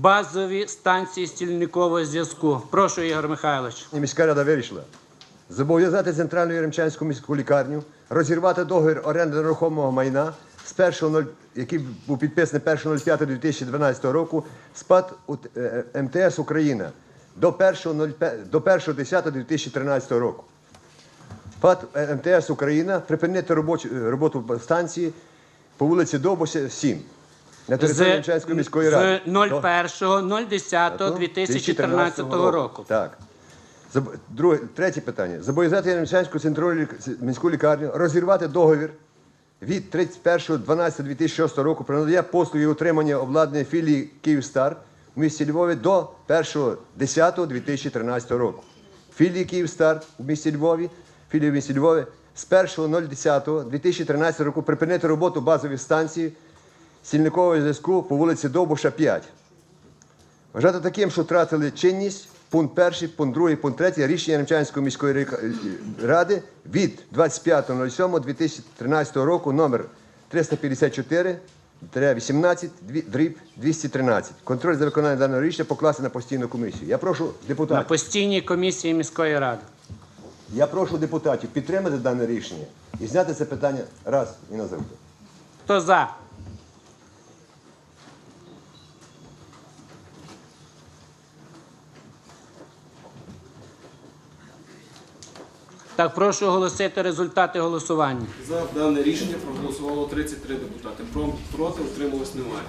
базові станції стільникового зв'язку. Прошу, Ігор Михайлович. І міська рада вирішила зобов'язати центральну Яремчанську міську лікарню розірвати договір оренди нерухомого майна з 1.0, який був підписаний 1.05.2012 року з ПАД УТ- е, МТС Україна до 1.05 до 1.10.2013 року. ПАД е, МТС Україна припинити робочу, е, роботу станції по вулиці Довбуся, 7 на території Яремчанської міської ради. З 01.10.2014 року. Так. Заб- Друге, третє питання. Зобов'язати Яремчанську центральну лік- міську лікарню розірвати договір від 31.12.2006 року про надання послуги утримання обладнання філії Київстар в місті Львові до 1.10.2013 року. Філії Київстар у місті Львові, філії в місті Львові з 1.010.2013 року припинити роботу базової станції стільникового зв'язку по вулиці Довбуша 5. Вважати таким, що втратили чинність пункт 1, пункт 2, пункт 3 рішення Ямчанської міської ради від 25.07.2013 року номер 354 18 дріб 213. Контроль за виконанням даного рішення покласти на постійну комісію. Я прошу депутатів. На постійній комісії міської ради. я прошу депутатів підтримати дане рішення і зняти це питання раз і назавжди. Хто за? Так, прошу оголосити результати голосування. За дане рішення проголосувало 33 депутати. Про- Проти утрималось немає.